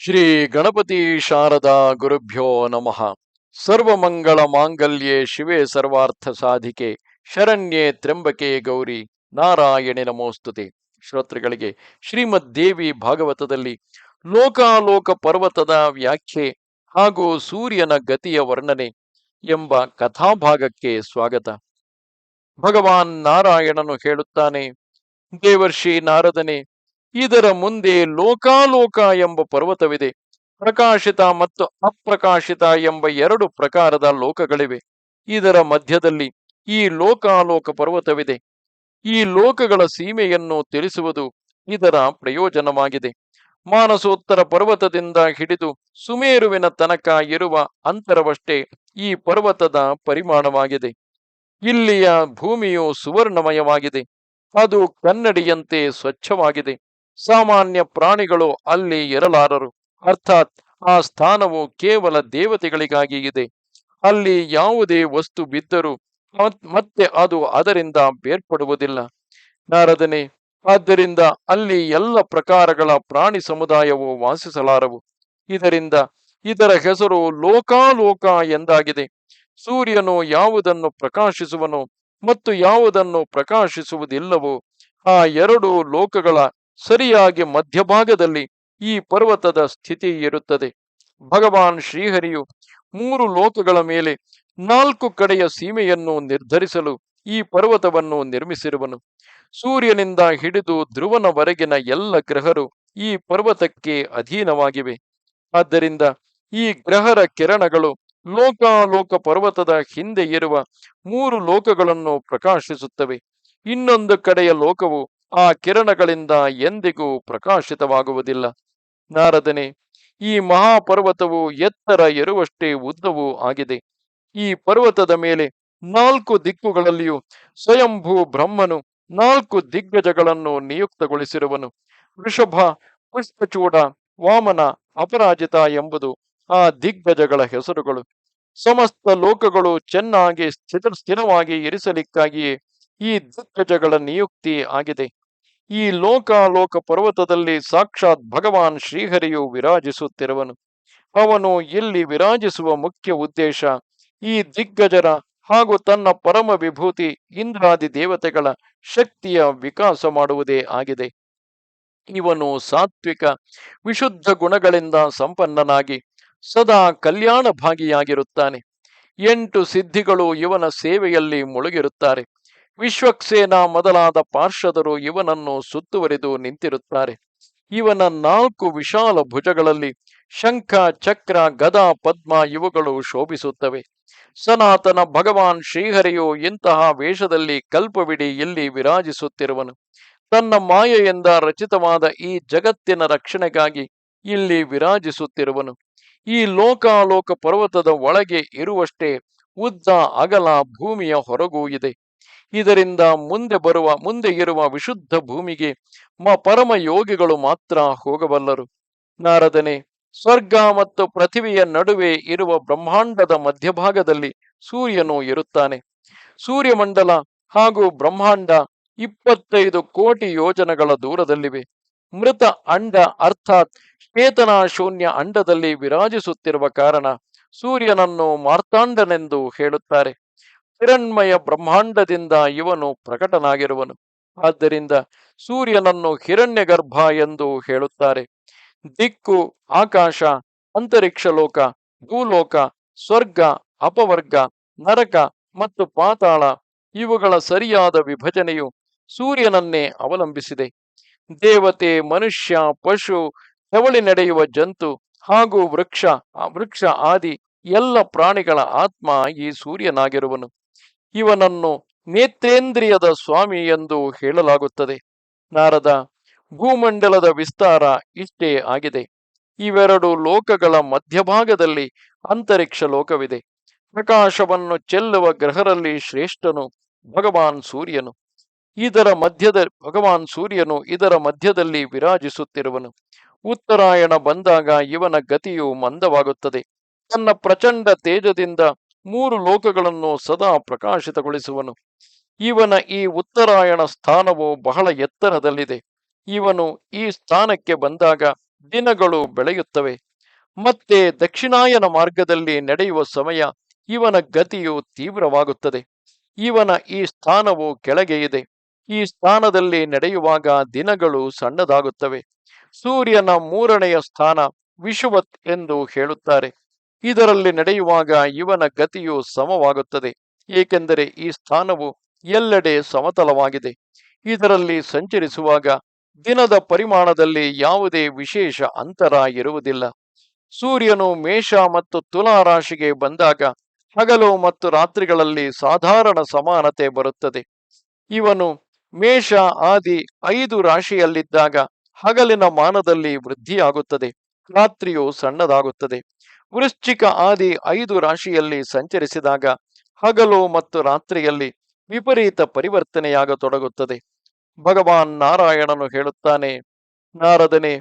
ಶ್ರೀ ಗಣಪತಿ ಶಾರದಾ ಗುರುಭ್ಯೋ ನಮಃ. ಸರ್ವಮಂಗಳ ಮಾಂಗಲ್ಯೆ ಶಿವೆ ಸರ್ವಾರ್ಥ ಸಾಧಿಕೆ, ಶರಣ್ಯೆ ತ್ರ್ಯಂಬಕೆ ಗೌರಿ, ನಾರಾಯಣೆ ನಮೋಸ್ತುತೆ. ಶ್ರೋತೃಗಳಿಗೆ ಶ್ರೀಮದ್ ದೇವಿ ಭಾಗವತದಲ್ಲಿ ಲೋಕಾಲೋಕ ಪರ್ವತದ ವ್ಯಾಖ್ಯೆ ಹಾಗೂ ಸೂರ್ಯನ ಗತಿಯ ವರ್ಣನೆ ಎಂಬ ಕಥಾಭಾಗಕ್ಕೆ ಸ್ವಾಗತ. ಭಗವಾನ್ ನಾರಾಯಣನು ಹೇಳುತ್ತಾನೆ ದೇವರ್ಷಿ ನಾರದನೆ ಇದರ ಮುಂದೆ ಲೋಕಾಲೋಕ ಎಂಬ ಪರ್ವತವಿದೆ. ಪ್ರಕಾಶಿತ ಮತ್ತು ಅಪ್ರಕಾಶಿತ ಎಂಬ ಎರಡು ಪ್ರಕಾರದ ಲೋಕಗಳಿವೆ. ಇದರ ಮಧ್ಯದಲ್ಲಿ ಈ ಲೋಕಾಲೋಕ ಪರ್ವತವಿದೆ. ಈ ಲೋಕಗಳ ಸೀಮೆಯನ್ನು ತಿಳಿಸುವುದು ಇದರ ಪ್ರಯೋಜನವಾಗಿದೆ. ಮಾನಸೋತ್ತರ ಪರ್ವತದಿಂದ ಹಿಡಿದು ಸುಮೇರುವಿನ ತನಕ ಇರುವ ಅಂತರವಷ್ಟೇ ಈ ಪರ್ವತದ ಪರಿಮಾಣವಾಗಿದೆ. ಇಲ್ಲಿಯ ಭೂಮಿಯು ಸುವರ್ಣಮಯವಾಗಿದೆ. ಅದು ಕನ್ನಡಿಯಂತೆ ಸ್ವಚ್ಛವಾಗಿದೆ. ಸಾಮಾನ್ಯ ಪ್ರಾಣಿಗಳು ಅಲ್ಲಿ ಇರಲಾರರು. ಅರ್ಥಾತ್ ಆ ಸ್ಥಾನವು ಕೇವಲ ದೇವತೆಗಳಿಗಾಗಿ ಇದೆ. ಅಲ್ಲಿ ಯಾವುದೇ ವಸ್ತು ಬಿದ್ದರೂ ಮತ್- ಮತ್ತೆ ಅದು ಅದರಿಂದ ಬೇರ್ಪಡುವುದಿಲ್ಲ. ನಾರದನೆ, ಆದ್ದರಿಂದ ಅಲ್ಲಿ ಎಲ್ಲ ಪ್ರಕಾರಗಳ ಪ್ರಾಣಿ ಸಮುದಾಯವು ವಾಸಿಸಲಾರವು. ಇದರಿಂದ ಇದರ ಹೆಸರು ಲೋಕಾಲೋಕ ಎಂದಾಗಿದೆ. ಸೂರ್ಯನು ಯಾವುದನ್ನು ಪ್ರಕಾಶಿಸುವನು ಮತ್ತು ಯಾವುದನ್ನು ಪ್ರಕಾಶಿಸುವುದಿಲ್ಲವೋ ಆ ಎರಡು ಲೋಕಗಳ ಸರಿಯಾಗಿ ಮಧ್ಯಭಾಗದಲ್ಲಿ ಈ ಪರ್ವತದ ಸ್ಥಿತಿ ಇರುತ್ತದೆ. ಭಗವಾನ್ ಶ್ರೀಹರಿಯು ಮೂರು ಲೋಕಗಳ ಮೇಲೆ ನಾಲ್ಕು ಕಡೆಯ ಸೀಮೆಯನ್ನು ನಿರ್ಧರಿಸಲು ಈ ಪರ್ವತವನ್ನು ನಿರ್ಮಿಸಿರುವನು. ಸೂರ್ಯನಿಂದ ಹಿಡಿದು ಧ್ರುವನವರೆಗಿನ ಎಲ್ಲ ಗ್ರಹರು ಈ ಪರ್ವತಕ್ಕೆ ಅಧೀನವಾಗಿವೆ. ಆದ್ದರಿಂದ ಈ ಗ್ರಹರ ಕಿರಣಗಳು ಲೋಕಾಲೋಕ ಪರ್ವತದ ಹಿಂದೆ ಇರುವ ಮೂರು ಲೋಕಗಳನ್ನು ಪ್ರಕಾಶಿಸುತ್ತವೆ. ಇನ್ನೊಂದು ಕಡೆಯ ಲೋಕವು ಆ ಕಿರಣಗಳಿಂದ ಎಂದಿಗೂ ಪ್ರಕಾಶಿತವಾಗುವುದಿಲ್ಲ. ನಾರದನೆ, ಈ ಮಹಾಪರ್ವತವು ಎತ್ತರ ಇರುವಷ್ಟೇ ಉದ್ದವೂ ಆಗಿದೆ. ಈ ಪರ್ವತದ ಮೇಲೆ ನಾಲ್ಕು ದಿಕ್ಕುಗಳಲ್ಲಿಯೂ ಸ್ವಯಂಭೂ ಬ್ರಹ್ಮನು ನಾಲ್ಕು ದಿಗ್ಗಜಗಳನ್ನು ನಿಯುಕ್ತಗೊಳಿಸಿರುವನು. ವೃಷಭ, ಪುಷ್ಪಚೂಡ, ವಾಮನ ಅಪರಾಜಿತ ಎಂಬುದು ಆ ದಿಗ್ಗಜಗಳ ಹೆಸರುಗಳು. ಸಮಸ್ತ ಲೋಕಗಳು ಚೆನ್ನಾಗಿ ಸ್ಥಿರ ಸ್ಥಿರವಾಗಿ ಇರಿಸಲಿಕ್ಕಾಗಿಯೇ ಈ ದಿಗ್ಗಜಗಳ ನಿಯುಕ್ತಿ ಆಗಿದೆ. ಈ ಲೋಕಾಲೋಕ ಪರ್ವತದಲ್ಲಿ ಸಾಕ್ಷಾತ್ ಭಗವಾನ್ ಶ್ರೀಹರಿಯು ವಿರಾಜಿಸುತ್ತಿರುವನು. ಅವನು ಇಲ್ಲಿ ವಿರಾಜಿಸುವ ಮುಖ್ಯ ಉದ್ದೇಶ ಈ ದಿಗ್ಗಜರ ಹಾಗೂ ತನ್ನ ಪರಮ ವಿಭೂತಿ ಇಂದ್ರಾದಿ ದೇವತೆಗಳ ಶಕ್ತಿಯ ವಿಕಾಸ ಮಾಡುವುದೇ ಆಗಿದೆ. ಇವನು ಸಾತ್ವಿಕ, ವಿಶುದ್ಧ ಗುಣಗಳಿಂದ ಸಂಪನ್ನನಾಗಿ ಸದಾ ಕಲ್ಯಾಣ ಭಾಗಿಯಾಗಿರುತ್ತಾನೆ ಎಂಟು ಸಿದ್ಧಿಗಳು ಇವನ ಸೇವೆಯಲ್ಲಿ ಮುಳುಗಿರುತ್ತಾರೆ. ವಿಶ್ವಕ್ಸೇನ ಮೊದಲಾದ ಪಾರ್ಷದರು ಇವನನ್ನು ಸುತ್ತುವರಿದು ನಿಂತಿರುತ್ತಾರೆ. ಇವನ ನಾಲ್ಕು ವಿಶಾಲ ಭುಜಗಳಲ್ಲಿ ಶಂಖ, ಚಕ್ರ, ಗದಾ, ಪದ್ಮ ಇವುಗಳು ಶೋಭಿಸುತ್ತವೆ. ಸನಾತನ ಭಗವಾನ್ ಶ್ರೀಹರಿಯು ಇಂತಹ ವೇಷದಲ್ಲಿ ಕಲ್ಪವಿಡಿ ಇಲ್ಲಿ ವಿರಾಜಿಸುತ್ತಿರುವನು. ತನ್ನ ಮಾಯೆಯಿಂದ ರಚಿತವಾದ ಈ ಜಗತ್ತಿನ ರಕ್ಷಣೆಗಾಗಿ ಇಲ್ಲಿ ವಿರಾಜಿಸುತ್ತಿರುವನು. ಈ ಲೋಕಾಲೋಕ ಪರ್ವತದ ಒಳಗೆ ಇರುವಷ್ಟೇ ಉದ್ದ ಅಗಲ ಭೂಮಿಯ ಹೊರಗೂ ಇದೆ. ಇದರಿಂದ ಮುಂದೆ ಬರುವ, ಮುಂದೆ ಇರುವ ವಿಶುದ್ಧ ಭೂಮಿಗೆ ಮ ಪರಮ ಯೋಗಿಗಳು ಮಾತ್ರ ಹೋಗಬಲ್ಲರು. ನಾರದನೆ, ಸ್ವರ್ಗ ಮತ್ತು ಪೃಥಿವಿಯ ನಡುವೆ ಇರುವ ಬ್ರಹ್ಮಾಂಡದ ಮಧ್ಯಭಾಗದಲ್ಲಿ ಸೂರ್ಯನು ಇರುತ್ತಾನೆ. ಸೂರ್ಯಮಂಡಲ ಹಾಗೂ ಬ್ರಹ್ಮಾಂಡ ಇಪ್ಪತ್ತೈದು ಕೋಟಿ ಯೋಜನೆಗಳ ದೂರದಲ್ಲಿವೆ. ಮೃತ ಅಂಡ ಅರ್ಥಾತ್ ಚೇತನ ಶೂನ್ಯ ಅಂಡದಲ್ಲಿ ವಿರಾಜಿಸುತ್ತಿರುವ ಕಾರಣ ಸೂರ್ಯನನ್ನು ಮಾರ್ತಾಂಡನೆಂದು ಹೇಳುತ್ತಾರೆ. ಹಿರಣ್ಮಯ ಬ್ರಹ್ಮಾಂಡದಿಂದ ಇವನು ಪ್ರಕಟನಾಗಿರುವನು. ಆದ್ದರಿಂದ ಸೂರ್ಯನನ್ನು ಹಿರಣ್ಯ ಗರ್ಭ ಎಂದು ಹೇಳುತ್ತಾರೆ. ದಿಕ್ಕು, ಆಕಾಶ, ಅಂತರಿಕ್ಷ ಲೋಕ, ಭೂಲೋಕ, ಸ್ವರ್ಗ, ಅಪವರ್ಗ, ನರಕ ಮತ್ತು ಪಾತಾಳ ಇವುಗಳ ಸರಿಯಾದ ವಿಭಜನೆಯು ಸೂರ್ಯನನ್ನೇ ಅವಲಂಬಿಸಿದೆ. ದೇವತೆ, ಮನುಷ್ಯ, ಪಶು ಹೆವಳಿ ನಡೆಯುವ ಜಂತು ಹಾಗೂ ವೃಕ್ಷ ವೃಕ್ಷ, ಆದಿ ಎಲ್ಲ ಪ್ರಾಣಿಗಳ ಆತ್ಮ ಈ ಸೂರ್ಯನಾಗಿರುವನು. ಇವನನ್ನು ನೇತ್ರೇಂದ್ರಿಯದ ಸ್ವಾಮಿ ಎಂದು ಹೇಳಲಾಗುತ್ತದೆ. ನಾರದ ಭೂಮಂಡಲದ ವಿಸ್ತಾರ ಇಷ್ಟೇ ಆಗಿದೆ. ಇವೆರಡು ಲೋಕಗಳ ಮಧ್ಯಭಾಗದಲ್ಲಿ ಅಂತರಿಕ್ಷ ಲೋಕವಿದೆ. ಪ್ರಕಾಶವನ್ನು ಚೆಲ್ಲುವ ಗ್ರಹರಲ್ಲಿ ಶ್ರೇಷ್ಠನು ಭಗವಾನ್ ಸೂರ್ಯನು. ಇದರ ಮಧ್ಯದ ಭಗವಾನ್ ಸೂರ್ಯನು ಇದರ ಮಧ್ಯದಲ್ಲಿ ವಿರಾಜಿಸುತ್ತಿರುವನು. ಉತ್ತರಾಯಣ ಬಂದಾಗ ಇವನ ಗತಿಯು ಮಂದವಾಗುತ್ತದೆ. ತನ್ನ ಪ್ರಚಂಡ ತೇಜದಿಂದ ಮೂರು ಲೋಕಗಳನ್ನು ಸದಾ ಪ್ರಕಾಶಿತಗೊಳಿಸುವನು. ಇವನ ಈ ಉತ್ತರಾಯಣ ಸ್ಥಾನವು ಬಹಳ ಎತ್ತರದಲ್ಲಿದೆ. ಇವನು ಈ ಸ್ಥಾನಕ್ಕೆ ಬಂದಾಗ ದಿನಗಳು ಬೆಳೆಯುತ್ತವೆ. ಮತ್ತೆ ದಕ್ಷಿಣಾಯನ ಮಾರ್ಗದಲ್ಲಿ ನಡೆಯುವ ಸಮಯ ಇವನ ಗತಿಯು ತೀವ್ರವಾಗುತ್ತದೆ. ಇವನ ಈ ಸ್ಥಾನವು ಕೆಳಗೆ ಇದೆ. ಈ ಸ್ಥಾನದಲ್ಲಿ ನಡೆಯುವಾಗ ದಿನಗಳು ಸಣ್ಣದಾಗುತ್ತವೆ. ಸೂರ್ಯನ ಮೂರನೆಯ ಸ್ಥಾನ ವಿಷುವತ್ ಎಂದು ಹೇಳುತ್ತಾರೆ. ಇದರಲ್ಲಿ ನಡೆಯುವಾಗ ಇವನ ಗತಿಯು ಸಮವಾಗುತ್ತದೆ, ಏಕೆಂದರೆ ಈ ಸ್ಥಾನವು ಎಲ್ಲೆಡೆ ಸಮತಲವಾಗಿದೆ. ಇದರಲ್ಲಿ ಸಂಚರಿಸುವಾಗ ದಿನದ ಪರಿಮಾಣದಲ್ಲಿ ಯಾವುದೇ ವಿಶೇಷ ಅಂತರ ಇರುವುದಿಲ್ಲ. ಸೂರ್ಯನು ಮೇಷ ಮತ್ತು ತುಲಾ ರಾಶಿಗೆ ಬಂದಾಗ ಹಗಲು ಮತ್ತು ರಾತ್ರಿಗಳಲ್ಲಿ ಸಾಧಾರಣ ಸಮಾನತೆ ಬರುತ್ತದೆ. ಇವನು ಮೇಷ ಆದಿ ಐದು ರಾಶಿಯಲ್ಲಿದ್ದಾಗ ಹಗಲಿನ ಮಾನದಲ್ಲಿ ವೃದ್ಧಿಯಾಗುತ್ತದೆ, ರಾತ್ರಿಯು ಸಣ್ಣದಾಗುತ್ತದೆ. ವೃಶ್ಚಿಕ ಆದಿ ಐದು ರಾಶಿಯಲ್ಲಿ ಸಂಚರಿಸಿದಾಗ ಹಗಲು ಮತ್ತು ರಾತ್ರಿಯಲ್ಲಿ ವಿಪರೀತ ಪರಿವರ್ತನೆಯಾಗತೊಡಗುತ್ತದೆ. ಭಗವಾನ್ ನಾರಾಯಣನು ಹೇಳುತ್ತಾನೆ, ನಾರದನೆ,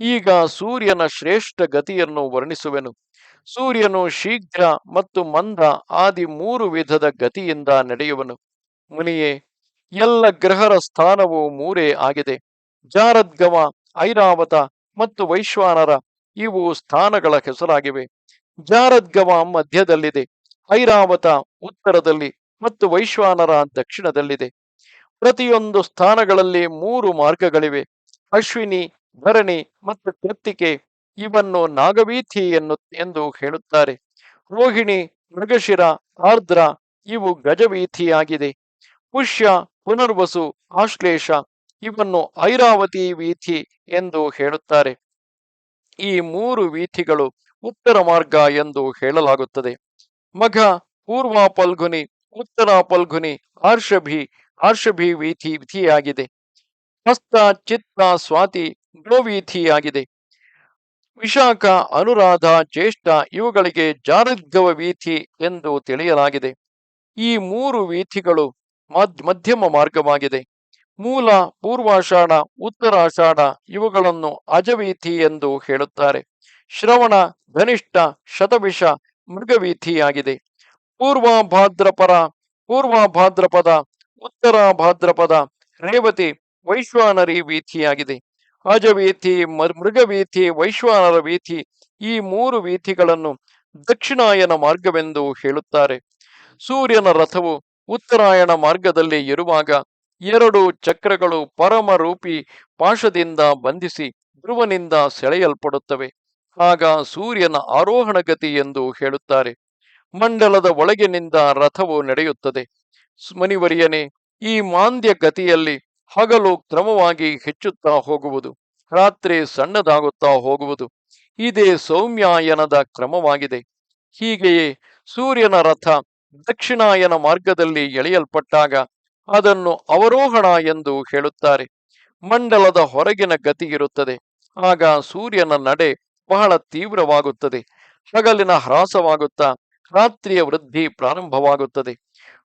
ಈಗ ಸೂರ್ಯನ ಶ್ರೇಷ್ಠ ಗತಿಯನ್ನು ವರ್ಣಿಸುವೆನು. ಸೂರ್ಯನು ಶೀಘ್ರ ಮತ್ತು ಮಂದ ಆದಿ ಮೂರು ವಿಧದ ಗತಿಯಿಂದ ನಡೆಯುವನು. ಮುನಿಯೇ, ಎಲ್ಲ ಗ್ರಹರ ಸ್ಥಾನವು ಮೂರೇ ಆಗಿದೆ. ಜಾರದ್ಗವ ಐರಾವತ ಮತ್ತು ವೈಶ್ವಾನರ ಇವು ಸ್ಥಾನಗಳ ಹೆಸರಾಗಿವೆ. ಜಾರದ್ಗವ ಮಧ್ಯದಲ್ಲಿದೆ. ಐರಾವತ ಉತ್ತರದಲ್ಲಿ ಮತ್ತು ವೈಶ್ವಾನರ ದಕ್ಷಿಣದಲ್ಲಿದೆ. ಪ್ರತಿಯೊಂದು ಸ್ಥಾನಗಳಲ್ಲಿ ಮೂರು ಮಾರ್ಗಗಳಿವೆ. ಅಶ್ವಿನಿ, ಭರಣಿ ಮತ್ತು ಕೃತ್ತಿಕೆ ಇವನ್ನು ನಾಗವೀಥಿ ಎನ್ನು, ಎಂದು ಹೇಳುತ್ತಾರೆ. ರೋಹಿಣಿ, ಮೃಗಶಿರ, ಆರ್ದ್ರ ಇವು ಗಜವೀಥಿಯಾಗಿದೆ. ಪುಷ್ಯ, ಪುನರ್ವಸು, ಆಶ್ಲೇಷ ಇವನ್ನು ಐರಾವತಿ ವೀಥಿ ಎಂದು ಹೇಳುತ್ತಾರೆ. ಈ ಮೂರು ವೀಥಿಗಳು ಉತ್ತರ ಮಾರ್ಗ ಎಂದು ಹೇಳಲಾಗುತ್ತದೆ. ಮಘ, ಪೂರ್ವ ಪಲ್ಗುನಿ, ಉತ್ತರ ಪಲ್ಗುನಿ ಆರ್ಷಭಿ ಆರ್ಷಭಿ ವೀಥಿ ವಿಧಿಯಾಗಿದೆ. ಹಸ್ತ, ಚಿತ್ತ, ಸ್ವಾತಿ ಗೋವೀಥಿಯಾಗಿದೆ ವಿಶಾಖ, ಅನುರಾಧ, ಜ್ಯೇಷ್ಠ ಇವುಗಳಿಗೆ ಜಾರದ್ಗವ ವೀಥಿ ಎಂದು ತಿಳಿಯಲಾಗಿದೆ. ಈ ಮೂರು ವೀಥಿಗಳು ಮಧ್ಯಮ ಮಾರ್ಗವಾಗಿದೆ. ಮೂಲ ಪೂರ್ವಾಷಾಢ, ಉತ್ತರಾಷಾಢ ಇವುಗಳನ್ನು ಅಜವೀಥಿ ಎಂದು ಹೇಳುತ್ತಾರೆ. ಶ್ರವಣ, ಧನಿಷ್ಠ ಶತಭಿಷ ಮೃಗವೀಥಿಯಾಗಿದೆ. ಪೂರ್ವ ಭಾದ್ರಪರ, ಪೂರ್ವ ಭಾದ್ರಪದ, ಉತ್ತರ ಭಾದ್ರಪದ, ರೇವತಿ, ವೈಶ್ವಾನರಿ ವೀಥಿಯಾಗಿದೆ. ಅಜವೀಥಿ ಮೃಗವೀಥಿ, ವೈಶ್ವಾನರ ವೀಥಿ ಈ ಮೂರು ವೀಥಿಗಳನ್ನು ದಕ್ಷಿಣಾಯನ ಮಾರ್ಗವೆಂದು ಹೇಳುತ್ತಾರೆ. ಸೂರ್ಯನ ರಥವು ಉತ್ತರಾಯಣ ಮಾರ್ಗದಲ್ಲಿ ಇರುವಾಗ ಎರಡು ಚಕ್ರಗಳು ಪರಮರೂಪಿ ಪಾಶದಿಂದ ಬಂಧಿಸಿ ಧ್ರುವನಿಂದ ಸೆಳೆಯಲ್ಪಡುತ್ತವೆ. ಆಗ ಸೂರ್ಯನ ಆರೋಹಣ ಗತಿ ಎಂದು ಹೇಳುತ್ತಾರೆ. ಮಂಡಲದ ಒಳಗಿನಿಂದ ರಥವು ನಡೆಯುತ್ತದೆ. ಸ್- ಮುನಿವರಿಯನೇ, ಈ ಮಾಂದ್ಯ ಗತಿಯಲ್ಲಿ ಹಗಲು ಕ್ರಮವಾಗಿ ಹೆಚ್ಚುತ್ತಾ ಹೋಗುವುದು, ರಾತ್ರಿ ಸಣ್ಣದಾಗುತ್ತಾ ಹೋಗುವುದು, ಇದೇ ಸೌಮ್ಯಾಯನದ ಕ್ರಮವಾಗಿದೆ. ಹೀಗೆಯೇ ಸೂರ್ಯನ ರಥ ದಕ್ಷಿಣಾಯನ ಮಾರ್ಗದಲ್ಲಿ ಎಳೆಯಲ್ಪಟ್ಟಾಗ ಅದನ್ನು ಅವರೋಹಣ ಎಂದು ಹೇಳುತ್ತಾರೆ. ಮಂಡಲದ ಹೊರಗಿನ ಗತಿ ಇರುತ್ತದೆ. ಆಗ ಸೂರ್ಯನ ನಡೆ ಬಹಳ ತೀವ್ರವಾಗುತ್ತದೆ. ಹಗಲಿನ ಹ್ರಾಸವಾಗುತ್ತಾ ರಾತ್ರಿಯ ವೃದ್ಧಿ ಪ್ರಾರಂಭವಾಗುತ್ತದೆ.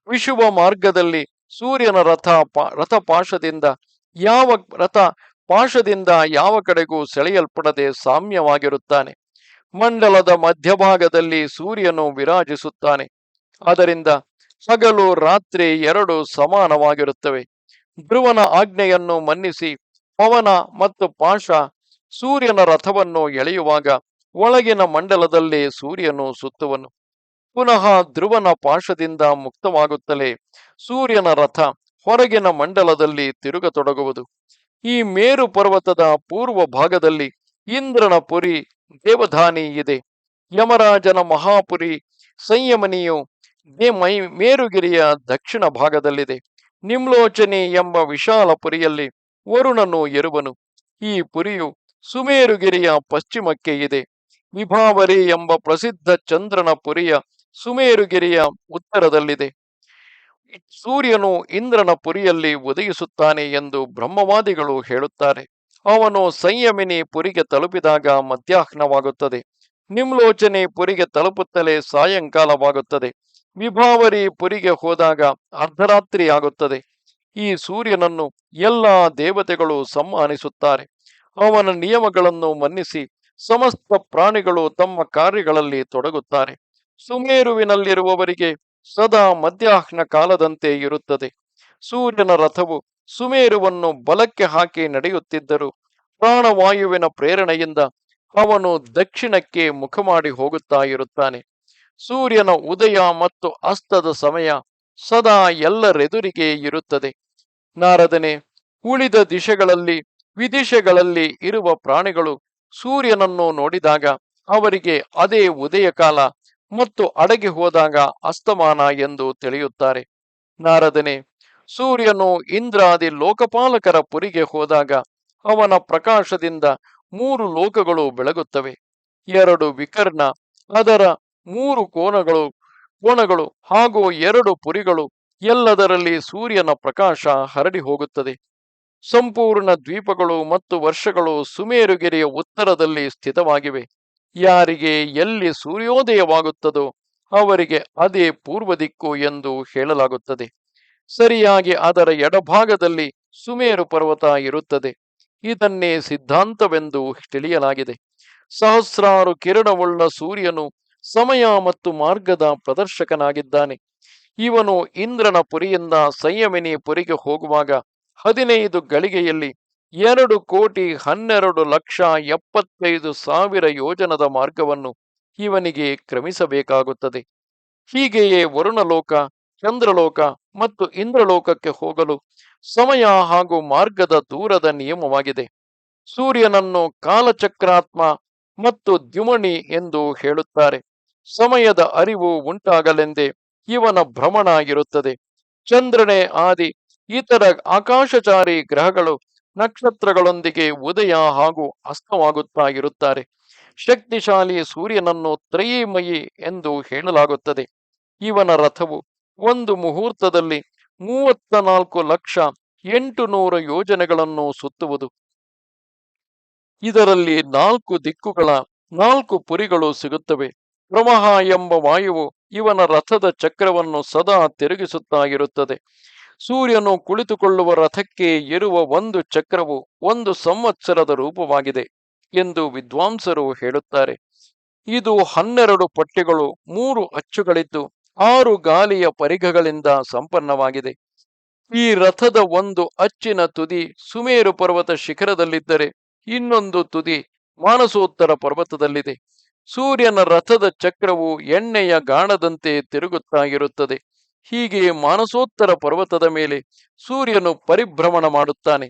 ವಿಶುವ ಮಾರ್ಗದಲ್ಲಿ ಸೂರ್ಯನ ರಥ ರಥಪಾಶದಿಂದ ಯಾವ ರಥ ಪಾಶದಿಂದ ಯಾವ ಕಡೆಗೂ ಸೆಳೆಯಲ್ಪಡದೆ ಸಾಮ್ಯವಾಗಿರುತ್ತಾನೆ. ಮಂಡಲದ ಮಧ್ಯಭಾಗದಲ್ಲಿ ಸೂರ್ಯನು ವಿರಾಜಿಸುತ್ತಾನೆ. ಅದರಿಂದ ಹಗಲು ರಾತ್ರಿ ಎರಡು ಸಮಾನವಾಗಿರುತ್ತವೆ. ಧ್ರುವನ ಆಜ್ಞೆಯನ್ನು ಮನ್ನಿಸಿ, ಪವನ ಮತ್ತು ಪಾಶ ಸೂರ್ಯನ ರಥವನ್ನು ಎಳೆಯುವಾಗ ಒಳಗಿನ ಮಂಡಲದಲ್ಲಿ ಸೂರ್ಯನು ಸುತ್ತುವನು. ಪುನಃ ಧ್ರುವನ ಪಾಶದಿಂದ ಮುಕ್ತವಾಗುತ್ತಲೇ ಸೂರ್ಯನ ರಥ ಹೊರಗಿನ ಮಂಡಲದಲ್ಲಿ ತಿರುಗತೊಡಗುವುದು. ಈ ಮೇರು ಪರ್ವತದ ಪೂರ್ವ ಭಾಗದಲ್ಲಿ ಇಂದ್ರನ ಪುರಿ ದೇವಧಾನಿ ಇದೆ. ಯಮರಾಜನ ಮಹಾಪುರಿ ಸಂಯಮನಿಯು ಮೈ ಮೇರುಗಿರಿಯ ದಕ್ಷಿಣ ಭಾಗದಲ್ಲಿದೆ. ನಿಮ್ಲೋಚನೆ ಎಂಬ ವಿಶಾಲ ಪುರಿಯಲ್ಲಿ ವರುಣನು ಇರುವನು ಈ ಪುರಿಯು ಸುಮೇರುಗಿರಿಯ ಪಶ್ಚಿಮಕ್ಕೆ ಇದೆ. ವಿಭಾವರಿ ಎಂಬ ಪ್ರಸಿದ್ಧ ಚಂದ್ರನ ಪುರಿಯ ಸುಮೇರುಗಿರಿಯ ಉತ್ತರದಲ್ಲಿದೆ. ಸೂರ್ಯನು ಇಂದ್ರನ ಪುರಿಯಲ್ಲಿ ಉದಯಿಸುತ್ತಾನೆ ಎಂದು ಬ್ರಹ್ಮವಾದಿಗಳು ಹೇಳುತ್ತಾರೆ. ಅವನು ಸಂಯಮಿನಿ ಪುರಿಗೆ ತಲುಪಿದಾಗ ಮಧ್ಯಾಹ್ನವಾಗುತ್ತದೆ. ನಿಮ್ಲೋಚನೆ ಪುರಿಗೆ ತಲುಪುತ್ತಲೇ ಸಾಯಂಕಾಲವಾಗುತ್ತದೆ. ವಿಭಾವರಿ ಪುರಿಗೆ ಹೋದಾಗ ಅರ್ಧರಾತ್ರಿ ಆಗುತ್ತದೆ. ಈ ಸೂರ್ಯನನ್ನು ಎಲ್ಲ ದೇವತೆಗಳು ಸಮ್ಮಾನಿಸುತ್ತಾರೆ. ಅವನ ನಿಯಮಗಳನ್ನು ಮನ್ನಿಸಿ ಸಮಸ್ತ ಪ್ರಾಣಿಗಳು ತಮ್ಮ ಕಾರ್ಯಗಳಲ್ಲಿ ತೊಡಗುತ್ತಾರೆ. ಸುಮೇರುವಿನಲ್ಲಿರುವವರಿಗೆ ಸದಾ ಮಧ್ಯಾಹ್ನ ಕಾಲದಂತೆ ಇರುತ್ತದೆ. ಸೂರ್ಯನ ರಥವು ಸುಮೇರುವನ್ನು ಬಲಕ್ಕೆ ಹಾಕಿ ನಡೆಯುತ್ತಿದ್ದರು ಪ್ರಾಣವಾಯುವಿನ ಪ್ರೇರಣೆಯಿಂದ ಅವನು ದಕ್ಷಿಣಕ್ಕೆ ಮುಖ ಮಾಡಿ ಹೋಗುತ್ತಾ ಇರುತ್ತಾನೆ. ಸೂರ್ಯನ ಉದಯ ಮತ್ತು ಅಸ್ತದ ಸಮಯ ಸದಾ ಎಲ್ಲರೆದುರಿಗೆ ಇರುತ್ತದೆ. ನಾರದನೆ, ಉಳಿದ ದಿಶೆಗಳಲ್ಲಿ, ವಿದಿಶೆಗಳಲ್ಲಿ ಇರುವ ಪ್ರಾಣಿಗಳು ಸೂರ್ಯನನ್ನು ನೋಡಿದಾಗ ಅವರಿಗೆ ಅದೇ ಉದಯ ಕಾಲ ಮತ್ತು ಅಡಗಿ ಹೋದಾಗ ಅಸ್ತಮಾನ ಎಂದು ತಿಳಿಯುತ್ತಾರೆ. ನಾರದನೆ, ಸೂರ್ಯನು ಇಂದ್ರಾದಿ ಲೋಕಪಾಲಕರ ಪುರಿಗೆ ಹೋದಾಗ ಅವನ ಪ್ರಕಾಶದಿಂದ ಮೂರು ಲೋಕಗಳು ಬೆಳಗುತ್ತವೆ. ಎರಡು ವಿಕರ್ಣ, ಅದರ ಮೂರು ಕೋನಗಳು ಕೋಣಗಳು ಹಾಗೂ ಎರಡು ಪುರಿಗಳು, ಎಲ್ಲದರಲ್ಲಿ ಸೂರ್ಯನ ಪ್ರಕಾಶ ಹರಡಿ ಹೋಗುತ್ತದೆ. ಸಂಪೂರ್ಣ ದ್ವೀಪಗಳು ಮತ್ತು ವರ್ಷಗಳು ಸುಮೇರುಗೆರೆಯ ಉತ್ತರದಲ್ಲಿ ಸ್ಥಿತವಾಗಿವೆ. ಯಾರಿಗೆ ಎಲ್ಲಿ ಸೂರ್ಯೋದಯವಾಗುತ್ತದೋ ಅವರಿಗೆ ಅದೇ ಪೂರ್ವ ದಿಕ್ಕು ಎಂದು ಹೇಳಲಾಗುತ್ತದೆ. ಸರಿಯಾಗಿ ಅದರ ಎಡಭಾಗದಲ್ಲಿ ಸುಮೇರು ಪರ್ವತ ಇರುತ್ತದೆ. ಇದನ್ನೇ ಸಿದ್ಧಾಂತವೆಂದು ತಿಳಿಯಲಾಗಿದೆ. ಸಹಸ್ರಾರು ಕಿರಣವುಳ್ಳ ಸೂರ್ಯನು ಸಮಯ ಮತ್ತು ಮಾರ್ಗದ ಪ್ರದರ್ಶಕನಾಗಿದ್ದಾನೆ. ಇವನು ಇಂದ್ರನ ಪುರಿಯಿಂದ ಸಂಯಮಿನಿ ಪುರಿಗೆ ಹೋಗುವಾಗ ಹದಿನೈದು ಗಳಿಗೆಯಲ್ಲಿ ಎರಡು ಕೋಟಿ ಹನ್ನೆರಡು ಲಕ್ಷ ಎಪ್ಪತ್ತೈದು ಸಾವಿರ ಯೋಜನದ ಮಾರ್ಗವನ್ನು ಇವನಿಗೆ ಕ್ರಮಿಸಬೇಕಾಗುತ್ತದೆ. ಹೀಗೆಯೇ ವರುಣಲೋಕ, ಚಂದ್ರಲೋಕ ಮತ್ತು ಇಂದ್ರಲೋಕಕ್ಕೆ ಹೋಗಲು ಸಮಯ ಹಾಗೂ ಮಾರ್ಗದ ದೂರದ ನಿಯಮವಾಗಿದೆ. ಸೂರ್ಯನನ್ನು ಕಾಲಚಕ್ರಾತ್ಮ ಮತ್ತು ದ್ಯುಮಣಿ ಎಂದು ಹೇಳುತ್ತಾರೆ. ಸಮಯದ ಅರಿವು ಉಂಟಾಗಲೆಂದೇ ಇವನ ಭ್ರಮಣ ಆಗಿರುತ್ತದೆ. ಚಂದ್ರನೇ ಆದಿ, ಇತರ ಆಕಾಶಚಾರಿ ಗ್ರಹಗಳು ನಕ್ಷತ್ರಗಳೊಂದಿಗೆ ಉದಯ ಹಾಗೂ ಅಸ್ತವಾಗುತ್ತಾ ಇರುತ್ತಾರೆ ಶಕ್ತಿಶಾಲಿ ಸೂರ್ಯನನ್ನು ತ್ರಯೀಮಯಿ ಎಂದು ಹೇಳಲಾಗುತ್ತದೆ. ಇವನ ರಥವು ಒಂದು ಮುಹೂರ್ತದಲ್ಲಿ ಮೂವತ್ತ ನಾಲ್ಕು ಲಕ್ಷ ಎಂಟು ನೂರ ಯೋಜನೆಗಳನ್ನು ಸುತ್ತುವುದು. ಇದರಲ್ಲಿ ನಾಲ್ಕು ದಿಕ್ಕುಗಳ ನಾಲ್ಕು ಪುರಿಗಳು ಸಿಗುತ್ತವೆ. ಪ್ರಮಹ ಎಂಬ ವಾಯುವು ಇವನ ರಥದ ಚಕ್ರವನ್ನು ಸದಾ ತಿರುಗಿಸುತ್ತಾ ಇರುತ್ತದೆ ಸೂರ್ಯನು ಕುಳಿತುಕೊಳ್ಳುವ ರಥಕ್ಕೆ ಇರುವ ಒಂದು ಚಕ್ರವು ಒಂದು ಸಂವತ್ಸರದ ರೂಪವಾಗಿದೆ ಎಂದು ವಿದ್ವಾಂಸರು ಹೇಳುತ್ತಾರೆ. ಇದು ಹನ್ನೆರಡು ಪಟ್ಟಿಗಳು, ಮೂರು ಅಚ್ಚುಗಳಿದ್ದು ಆರು ಗಾಲಿಯ ಪರಿಘಗಳಿಂದ ಸಂಪನ್ನವಾಗಿದೆ. ಈ ರಥದ ಒಂದು ಅಚ್ಚಿನ ತುದಿ ಸುಮೇರು ಪರ್ವತ ಶಿಖರದಲ್ಲಿದ್ದರೆ ಇನ್ನೊಂದು ತುದಿ ಮಾನಸೋತ್ತರ ಪರ್ವತದಲ್ಲಿದೆ. ಸೂರ್ಯನ ರಥದ ಚಕ್ರವು ಎಣ್ಣೆಯ ಗಾಣದಂತೆ ತಿರುಗುತ್ತಾ ಇರುತ್ತದೆ. ಹೀಗೆ ಮಾನಸೋತ್ತರ ಪರ್ವತದ ಮೇಲೆ ಸೂರ್ಯನು ಪರಿಭ್ರಮಣ ಮಾಡುತ್ತಾನೆ.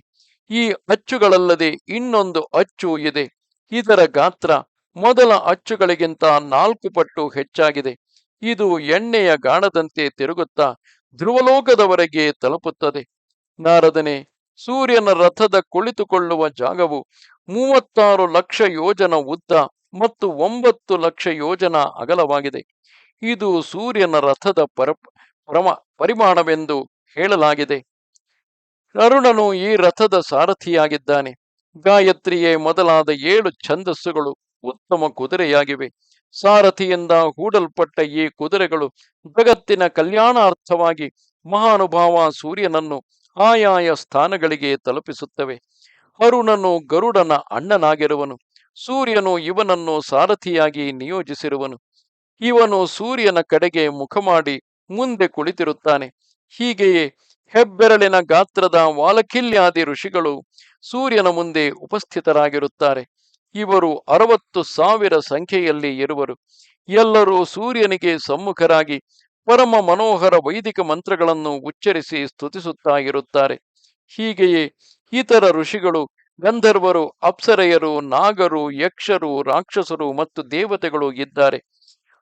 ಈ ಅಚ್ಚುಗಳಲ್ಲದೆ ಇನ್ನೊಂದು ಅಚ್ಚು ಇದೆ. ಇದರ ಗಾತ್ರ ಮೊದಲ ಅಚ್ಚುಗಳಿಗಿಂತ ನಾಲ್ಕು ಪಟ್ಟು ಹೆಚ್ಚಾಗಿದೆ. ಇದು ಎಣ್ಣೆಯ ಗಾಣದಂತೆ ತಿರುಗುತ್ತಾ ಧ್ರುವಲೋಕದವರೆಗೆ ತಲುಪುತ್ತದೆ. ನಾರದನೆ, ಸೂರ್ಯನ ರಥದ ಕುಳಿತುಕೊಳ್ಳುವ ಜಾಗವು ಮೂವತ್ತಾರು ಲಕ್ಷ ಯೋಜನ ಉದ್ದ ಮತ್ತು ಒಂಬತ್ತು ಲಕ್ಷ ಯೋಜನ ಅಗಲವಾಗಿದೆ. ಇದು ಸೂರ್ಯನ ರಥದ ಪರ, ಪ್ರಮ, ಪರಿಮಾಣವೆಂದು ಹೇಳಲಾಗಿದೆ. ಅರುಣನು ಈ ರಥದ ಸಾರಥಿಯಾಗಿದ್ದಾನೆ. ಗಾಯತ್ರಿಯೇ ಮೊದಲಾದ ಏಳು ಛಂದಸ್ಸುಗಳು ಉತ್ತಮ ಕುದುರೆಯಾಗಿವೆ. ಸಾರಥಿಯಿಂದ ಹೂಡಲ್ಪಟ್ಟ ಈ ಕುದುರೆಗಳು ಜಗತ್ತಿನ ಕಲ್ಯಾಣಾರ್ಥವಾಗಿ ಮಹಾನುಭಾವ ಸೂರ್ಯನನ್ನು ಆಯಾಯ ಸ್ಥಾನಗಳಿಗೆ ತಲುಪಿಸುತ್ತವೆ. ಅರುಣನು ಗರುಡನ ಅಣ್ಣನಾಗಿರುವನು. ಸೂರ್ಯನು ಇವನನ್ನು ಸಾರಥಿಯಾಗಿ ನಿಯೋಜಿಸಿರುವನು. ಇವನು ಸೂರ್ಯನ ಕಡೆಗೆ ಮುಖ ಮಾಡಿ ಮುಂದೆ ಕುಳಿತಿರುತ್ತಾನೆ. ಹೀಗೆಯೇ ಹೆಬ್ಬೆರಳಿನ ಗಾತ್ರದ ವಾಲಕಿಲ್ಯಾದಿ ಋಷಿಗಳು ಸೂರ್ಯನ ಮುಂದೆ ಉಪಸ್ಥಿತರಾಗಿರುತ್ತಾರೆ. ಇವರು ಅರವತ್ತು ಸಾವಿರ ಸಂಖ್ಯೆಯಲ್ಲಿ ಇರುವರು. ಎಲ್ಲರೂ ಸೂರ್ಯನಿಗೆ ಸಮ್ಮುಖರಾಗಿ ಪರಮ ಮನೋಹರ ವೈದಿಕ ಮಂತ್ರಗಳನ್ನು ಉಚ್ಚರಿಸಿ ಸ್ತುತಿಸುತ್ತಾ ಇರುತ್ತಾರೆ. ಹೀಗೆಯೇ ಇತರ ಋಷಿಗಳು ಗಂಧರ್ವರು, ಅಪ್ಸರೆಯರು, ನಾಗರು, ಯಕ್ಷರು, ರಾಕ್ಷಸರು ಮತ್ತು ದೇವತೆಗಳು ಇದ್ದಾರೆ.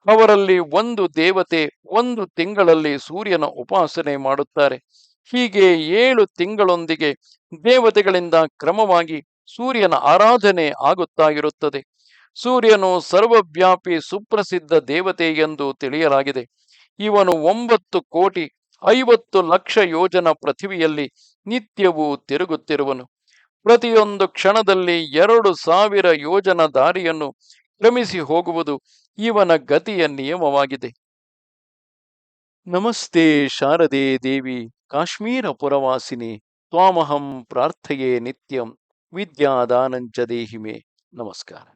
ಅವರಲ್ಲಿ ಒಂದು ದೇವತೆ ಒಂದು ತಿಂಗಳಲ್ಲಿ ಸೂರ್ಯನ ಉಪಾಸನೆ ಮಾಡುತ್ತಾರೆ. ಹೀಗೆ ಏಳು ತಿಂಗಳೊಂದಿಗೆ ದೇವತೆಗಳಿಂದ ಕ್ರಮವಾಗಿ ಸೂರ್ಯನ ಆರಾಧನೆ ಆಗುತ್ತಾ ಇರುತ್ತದೆ ಸೂರ್ಯನು ಸರ್ವವ್ಯಾಪಿ ಸುಪ್ರಸಿದ್ಧ ದೇವತೆ ಎಂದು ತಿಳಿಯಲಾಗಿದೆ. ಇವನು ಒಂಬತ್ತು ಕೋಟಿ ಐವತ್ತು ಲಕ್ಷ ಯೋಜನ ಪೃಥಿವಿಯಲ್ಲಿ ನಿತ್ಯವೂ ತಿರುಗುತ್ತಿರುವನು. ಪ್ರತಿಯೊಂದು ಕ್ಷಣದಲ್ಲಿ ಎರಡು ಸಾವಿರ ಯೋಜನ ದಾರಿಯನ್ನು ಕ್ರಮಿಸಿ ಹೋಗುವುದು ಇವನ ಗತಿಯ ನಿಯಮವಾಗಿದೆ. ನಮಸ್ತೆ ಶಾರದೆ ದೇವಿ, ಕಾಶ್ಮೀರ ಪುರವಾಸಿನಿ, ತ್ವಾಮಹಂ ಪ್ರಾರ್ಥೆಯೇ ನಿತ್ಯಂ ವಿದ್ಯಾದಾನಂಚ ದೇಹಿಮೆ. ನಮಸ್ಕಾರ.